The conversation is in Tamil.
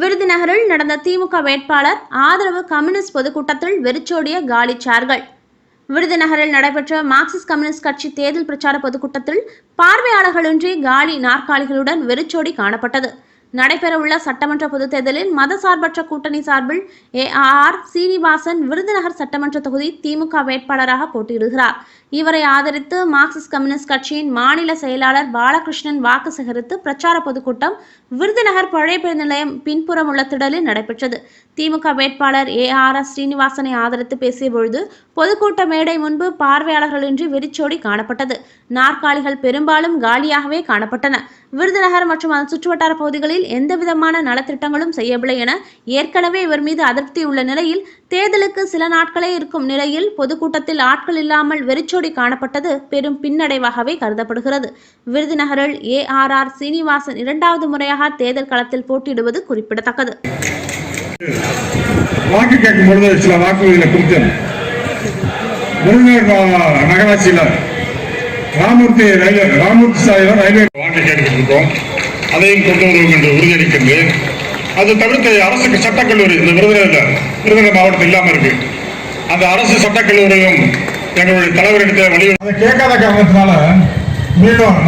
விருதுநகரில் நடந்த திமுக வேட்பாளர் ஆதரவு கம்யூனிஸ்ட் பொதுக்கூட்டத்தில் வெறிச்சோடிய காலி விருதுநகரில் நடைபெற்ற மார்க்சிஸ்ட் கம்யூனிஸ்ட் கட்சி தேர்தல் பிரச்சார பொதுக்கூட்டத்தில் பார்வையாளர்களின்றி காலி நாற்காலிகளுடன் வெறிச்சோடி காணப்பட்டது. நடைபெறவுள்ள சட்டமன்ற பொதுத் தேர்தலில் மதசார்பற்ற கூட்டணி சார்பில் ஏ ஆர் சீனிவாசன் விருதுநகர் சட்டமன்ற தொகுதி திமுக வேட்பாளராக போட்டியிடுகிறார். இவரை ஆதரித்து மார்க்சிஸ்ட் கம்யூனிஸ்ட் கட்சியின் மாநில செயலாளர் பாலகிருஷ்ணன் வாக்கு சேகரித்து பிரச்சார பொதுக்கூட்டம் விருதுநகர் பழைய பேருந்து நிலையம் பின்புறம் உள்ள திடலில் நடைபெற்றது. திமுக வேட்பாளர் ஏ ஆர் எஸ் ஸ்ரீனிவாசனை ஆதரித்து பேசிய பொழுது பொதுக்கூட்ட மேடை முன்பு பார்வையாளர்களின்றி வெறிச்சோடி காணப்பட்டது. நாற்காலிகள் பெரும்பாலும் காலியாகவே காணப்பட்டன. விருதுநகர் மற்றும் அதன் சுற்றுவட்டார பகுதிகளில் எந்தவிதமான நலத்திட்டங்களும் செய்யவில்லை என ஏற்கனவே இவர் மீது அதிருப்தி உள்ள நிலையில் தேர்தலுக்கு சில நாட்களே இருக்கும் நிலையில் பொதுக்கூட்டத்தில் ஆட்கள் இல்லாமல் வெறிச்சோடி காணப்பட்டது பெரும் பின்னடைவாகவே கருதப்படுகிறது. விருதுநகரில் ஏ ஆர் ஆர் சீனிவாசன் இரண்டாவது முறையாக தேர்தல் களத்தில் போட்டியிடுவது குறிப்பிடத்தக்கது. வாக்கு கேட்கும் பொழுது சில வாக்குறுதிகளை கொடுத்தேன். விருதுநகர் ராமூர்த்தி ரயில்வே ராமூர்த்தி சாலையில் ரயில்வே வாக்கு கேட்டுக்கிட்டு இருக்கோம். அதையும் கொண்டு வருவோம் என்று உறுதியளிக்கின்றேன். அது தவிர்த்து அரசுக்கு சட்டக்கல்லூரி இந்த விருதுநகர் விருதுநகர் மாவட்டம் இல்லாமல் இருக்கு. அந்த அரசு சட்டக்கல்லூரியும் எங்களுடைய தலைவரிடத்தை வலியுறுத்தி அதை கேட்காத காரணத்தினால மீண்டும்